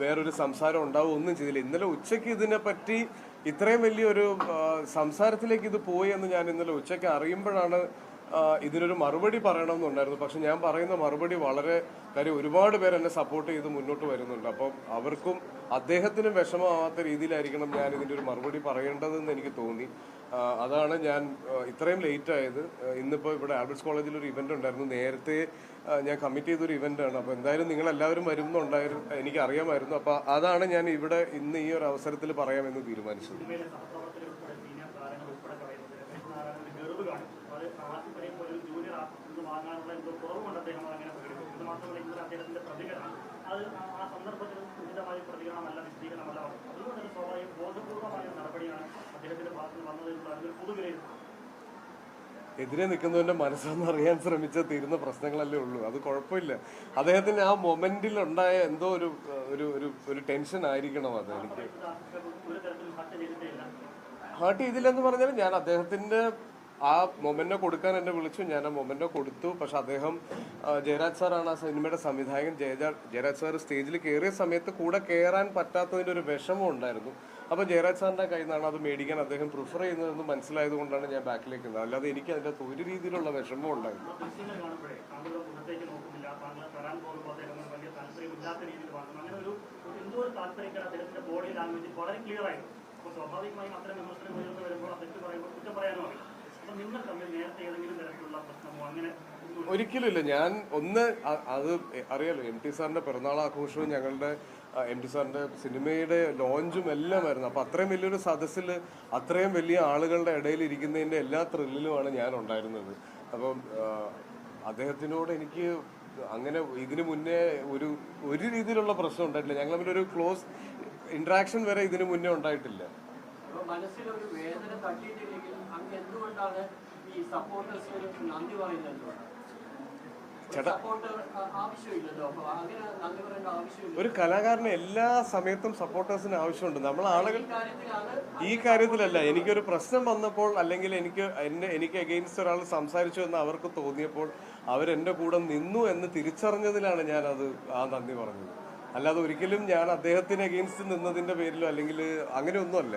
വേറൊരു സംസാരം ഉണ്ടാവും ഒന്നും ചെയ്തില്ല. ഇന്നലെ ഉച്ചയ്ക്ക് ഇതിനെ പറ്റി ഇത്രയും വലിയൊരു സംസാരത്തിലേക്ക് ഇത് പോയി എന്ന് ഞാൻ ഇന്നലെ ഉച്ചയ്ക്ക് അറിയുമ്പോഴാണ് ഇതിനൊരു മറുപടി പറയണമെന്നുണ്ടായിരുന്നു. പക്ഷെ ഞാൻ പറയുന്ന മറുപടി വളരെ കാര്യം ഒരുപാട് പേര് എന്നെ സപ്പോർട്ട് ചെയ്ത് മുന്നോട്ട് വരുന്നുണ്ട്. അപ്പം അവർക്കും അദ്ദേഹത്തിനും വിഷമമാവാത്ത രീതിയിലായിരിക്കണം ഞാൻ ഇതിന്റെ ഒരു മറുപടി പറയേണ്ടതെന്ന് എനിക്ക് തോന്നി. അതാണ് ഞാൻ ഇത്രയും ലേറ്റ് ആയത്. ഇന്നിപ്പോൾ ഇവിടെ ആൽബർട്സ് കോളേജിൽ ഒരു ഇവന്റ് ഉണ്ടായിരുന്നു. നേരത്തെ ഞാൻ കമ്മിറ്റ് ചെയ്തൊരു ഇവന്റ് ആണ്. അപ്പോൾ എന്തായാലും നിങ്ങൾ എല്ലാവരും വരുന്നുണ്ടായിരുന്നു എനിക്ക് അറിയാമായിരുന്നു അപ്പോൾ അതാണ് ഞാൻ ഇവിടെ ഇന്ന് ഈ ഒരു അവസരത്തിൽ പറയാമെന്ന് തീരുമാനിച്ചത്. ഇന്നലെ അദ്ദേഹത്തിന്റെ പ്രതികരണം അത് ആ- സന്ദർഭത്തിൽ ഉചിതമായ പ്രതികരണമല്ല വിശദീകരണമല്ല അതുകൊണ്ട് തന്നെ സ്വാഭാവിക ബോധപൂർവമായ നടപടിയാണ് അദ്ദേഹത്തിന്റെ ഭാഗത്ത് നിന്ന് വന്നതെന്നുള്ള അതിനൊരു പൊതുവിലയിരുത്തൽ എതിരെ നിൽക്കുന്നവന്റെ മനസ്സെന്ന് അറിയാൻ ശ്രമിച്ച തീരുന്ന പ്രശ്നങ്ങളല്ലേ ഉള്ളൂ. അത് കുഴപ്പമില്ല. അദ്ദേഹത്തിന് ആ മൊമെന്റിൽ ഉണ്ടായ എന്തോ ഒരു ഒരു ഒരു ഒരു ടെൻഷൻ ആയിരിക്കണം അത് എനിക്ക്. ഹാർട്ട് ചെയ്തില്ലെന്ന് പറഞ്ഞാൽ ഞാൻ അദ്ദേഹത്തിന്റെ ആ മൊമെന്റോ കൊടുക്കാൻ എന്നെ വിളിച്ചു. ഞാൻ ആ മൊമെന്റോ കൊടുത്തു. പക്ഷെ അദ്ദേഹം ജയരാജ് സാറാണ് ആ സിനിമയുടെ സംവിധായകൻ. ജയരാ ജയരാജ് സാർ സ്റ്റേജിൽ കയറിയ സമയത്ത് കൂടെ കയറാൻ പറ്റാത്തതിന്റെ ഒരു വിഷമം ഉണ്ടായിരുന്നു. അപ്പോൾ ജയരാജ് സാറിന്റെ കയ്യിൽ നിന്നാണ് അത് മേടിക്കാൻ അദ്ദേഹം പ്രിഫർ ചെയ്യുന്നതെന്ന് മനസ്സിലായത് കൊണ്ടാണ് ഞാൻ ബാക്കിലേക്ക് നിന്നത്. അല്ലാതെ എനിക്ക് അതിന്റെ ഒരു രീതിയിലുള്ള വിഷമം ഉണ്ടായിരുന്നു വളരെ ക്ലിയർ ആയിരുന്നു. അപ്പോൾ വരുമ്പോൾ പറയുമ്പോൾ അപ്പൊ നിങ്ങൾ തമ്മിൽ നേരത്തെ ഏതെങ്കിലും തരത്തിലുള്ള പ്രശ്നമോ അങ്ങനെ ഒന്നും ഒരിക്കലുമില്ല. ഞാൻ ഒന്ന് അത് അറിയാലോ എം ടി സാറിന്റെ പിറന്നാൾ ആഘോഷവും ഞങ്ങളുടെ എം ടി സാറിന്റെ സിനിമയുടെ ലോഞ്ചും എല്ലാമായിരുന്നു അപ്പൊ അത്രയും വലിയൊരു സദസ്സിൽ അത്രയും വലിയ ആളുകളുടെ ഇടയിൽ ഇരിക്കുന്നതിന്റെ എല്ലാ ത്രില്ലിലുമാണ് ഞാൻ ഉണ്ടായിരുന്നത്. അപ്പം അദ്ദേഹത്തിനോട് എനിക്ക് അങ്ങനെ ഇതിനു മുന്നേ ഒരു ഒരു രീതിയിലുള്ള പ്രശ്നം ഉണ്ടായിട്ടില്ല. ഞങ്ങൾ തമ്മിൽ ഒരു ക്ലോസ് ഇന്ററാക്ഷൻ വരെ ഇതിനു മുന്നേ ഉണ്ടായിട്ടില്ല. മനസ്സിലൊരു വേദന അങ്ങ് എന്തുകൊണ്ടാണ് ഈ സപ്പോർട്ടേഴ്സിന് നന്ദി പറയുന്നത്. സപ്പോർട്ട് ആവശ്യമില്ലല്ലോ. അപ്പൊ അങ്ങനെ നന്ദി ആവശ്യമില്ല. ഒരു കലാകാരന് എല്ലാ സമയത്തും സപ്പോർട്ടേഴ്സിന് ആവശ്യമുണ്ട്. നമ്മൾ ആളുകൾ ഈ ഈ കാര്യത്തിലല്ല എനിക്കൊരു പ്രശ്നം വന്നപ്പോൾ അല്ലെങ്കിൽ എനിക്ക് എന്നെ എനിക്ക് അഗെയിൻസ്റ്റ് ഒരാൾ സംസാരിച്ചു എന്ന് അവർക്ക് തോന്നിയപ്പോൾ അവരെന്റെ കൂടെ നിന്നു എന്ന് തിരിച്ചറിഞ്ഞതിലാണ് ഞാൻ അത് ആ നന്ദി പറഞ്ഞത്. അല്ലാതെ ഒരിക്കലും ഞാൻ അദ്ദേഹത്തിന് അഗെയിൻസ്റ്റ് നിന്നതിന്റെ പേരിലോ അല്ലെങ്കിൽ അങ്ങനെയൊന്നുമല്ല.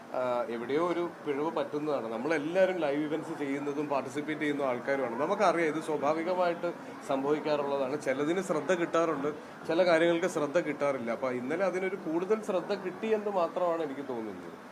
എവിടെയോ ഒരു പിഴവ് പറ്റുന്നതാണ്. നമ്മളെല്ലാവരും ലൈവ് ഇവന്റ്സ് ചെയ്യുന്നതും പാർട്ടിസിപ്പേറ്റ് ചെയ്യുന്ന ആൾക്കാരുമാണ്. നമുക്കറിയാം ഇത് സ്വാഭാവികമായിട്ട് സംഭവിക്കാറുള്ളതാണ്. ചിലതിന് ശ്രദ്ധ കിട്ടാറുണ്ട്. ചില കാര്യങ്ങൾക്ക് ശ്രദ്ധ കിട്ടാറില്ല. അപ്പൊ ഇന്നലെ അതിനൊരു കൂടുതൽ ശ്രദ്ധ കിട്ടിയെന്ന് മാത്രമാണ് എനിക്ക് തോന്നുന്നത്.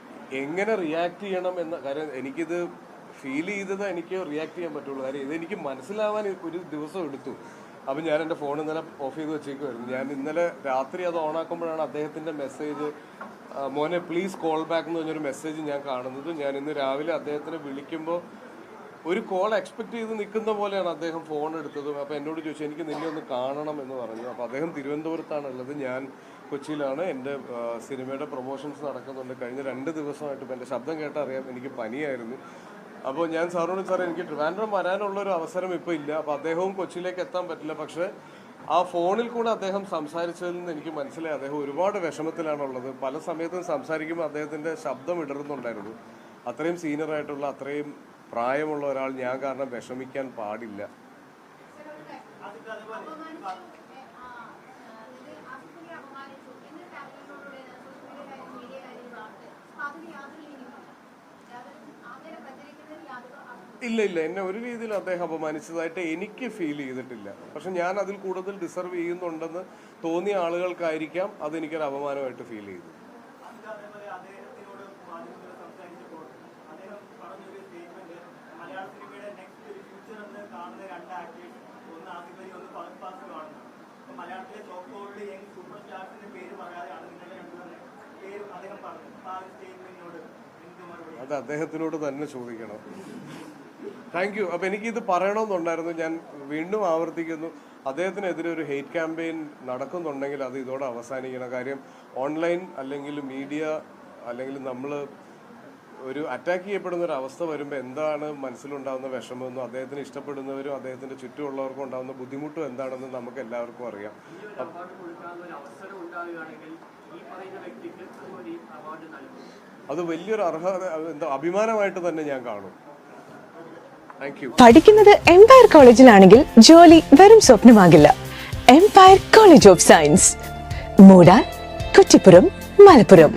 എങ്ങനെ റിയാക്ട് ചെയ്യണം എന്ന കാര്യം എനിക്കിത് ഫീൽ ചെയ്തത് എനിക്ക് റിയാക്ട് ചെയ്യാൻ പറ്റുള്ളൂ. കാര്യം ഇതെനിക്ക് മനസ്സിലാവാൻ ഒരു ദിവസം എടുത്തു. അപ്പം ഞാൻ എന്റെ ഫോൺ ഇന്നലെ ഓഫ് ചെയ്ത് വെച്ചേക്കുമായിരുന്നു ഞാൻ ഇന്നലെ രാത്രി അത് ഓണാക്കുമ്പോഴാണ് അദ്ദേഹത്തിന്റെ മെസ്സേജ് മോനെ പ്ലീസ് കോൾ ബാക്ക് എന്ന് പറഞ്ഞൊരു മെസ്സേജ് ഞാൻ കാണുന്നത്. ഞാൻ ഇന്ന് രാവിലെ അദ്ദേഹത്തിനെ വിളിക്കുമ്പോൾ ഒരു കോൾ എക്സ്പെക്ട് ചെയ്ത് നിൽക്കുന്ന പോലെയാണ് അദ്ദേഹം ഫോൺ എടുത്തതും. അപ്പോൾ എന്നോട് ചോദിച്ചു എനിക്ക് നിന്നെ ഒന്ന് കാണണം എന്ന് പറഞ്ഞു. അപ്പോൾ അദ്ദേഹം തിരുവനന്തപുരത്താണ് ഉള്ളത് ഞാൻ കൊച്ചിയിലാണ്. എന്റെ സിനിമയുടെ പ്രൊമോഷൻസ് നടക്കുന്നുണ്ട്. കഴിഞ്ഞ രണ്ട് ദിവസമായിട്ട് എന്റെ ശബ്ദം കേട്ടറിയാം എനിക്ക് പനിയായിരുന്നു. അപ്പോൾ ഞാൻ സാറിനോട് സാർ എനിക്ക് ട്രിവാൻഡ്രം വരാനുള്ള ഒരു അവസരം ഇപ്പോൾ ഇല്ല. അപ്പോൾ അദ്ദേഹവും കൊച്ചിയിലേക്ക് എത്താൻ പറ്റില്ല. പക്ഷേ ആ ഫോണിൽ കൂടെ അദ്ദേഹം സംസാരിച്ചതിൽ നിന്ന് എനിക്ക് മനസ്സിലായി. അദ്ദേഹം ഒരുപാട് വിഷമത്തിലാണുള്ളത്. പല സമയത്തും സംസാരിക്കുമ്പോൾ അദ്ദേഹത്തിന്റെ ശബ്ദം ഇടറുന്നുണ്ടായിരുന്നു. അത്രയും സീനിയറായിട്ടുള്ള അത്രയും പ്രായമുള്ള ഒരാൾ ഞാൻ കാരണം വിഷമിക്കാൻ പാടില്ല. ഇല്ല ഇല്ല. എന്നെ ഒരു രീതിയിൽ അദ്ദേഹം അപമാനിച്ചതായിട്ട് എനിക്ക് ഫീൽ ചെയ്തിട്ടില്ല. പക്ഷെ ഞാൻ അതിൽ കൂടുതൽ ഡിസർവ് ചെയ്യുന്നുണ്ടെന്ന് തോന്നിയ ആളുകൾക്കായിരിക്കാം അതെനിക്കൊരു അപമാനമായിട്ട് ഫീൽ ചെയ്തു അത് അദ്ദേഹത്തിനോട് തന്നെ ചോദിക്കണം. താങ്ക് യു അപ്പം എനിക്കിത് പറയണമെന്നുണ്ടായിരുന്നു. ഞാൻ വീണ്ടും ആവർത്തിക്കുന്നു. അദ്ദേഹത്തിനെതിരെ ഒരു ഹെയ്റ്റ് ക്യാമ്പയിൻ നടക്കുന്നുണ്ടെങ്കിൽ അത് ഇതോടെ അവസാനിക്കണം. കാര്യം ഓൺലൈൻ അല്ലെങ്കിൽ മീഡിയ അല്ലെങ്കിൽ നമ്മൾ ഒരു അറ്റാക്ക് ചെയ്യപ്പെടുന്ന ഒരു അവസ്ഥ വരുമ്പോൾ എന്താണ് മനസ്സിലുണ്ടാകുന്ന വിഷമമെന്നും അദ്ദേഹത്തിന് ഇഷ്ടപ്പെടുന്നവരും അദ്ദേഹത്തിന്റെ ചുറ്റുമുള്ളവർക്കും ഉണ്ടാകുന്ന ബുദ്ധിമുട്ടും എന്താണെന്ന് നമുക്ക് എല്ലാവർക്കും അറിയാം അത് വലിയൊരു അർഹത എന്താ അഭിമാനമായിട്ട് തന്നെ ഞാൻ കാണും. പഠിക്കുന്നത് എംപയർ കോളേജിലാണെങ്കിൽ ജോലി വെറും സ്വപ്നമാകില്ല. Empire college of science Moodal Kuttippuram Malappuram.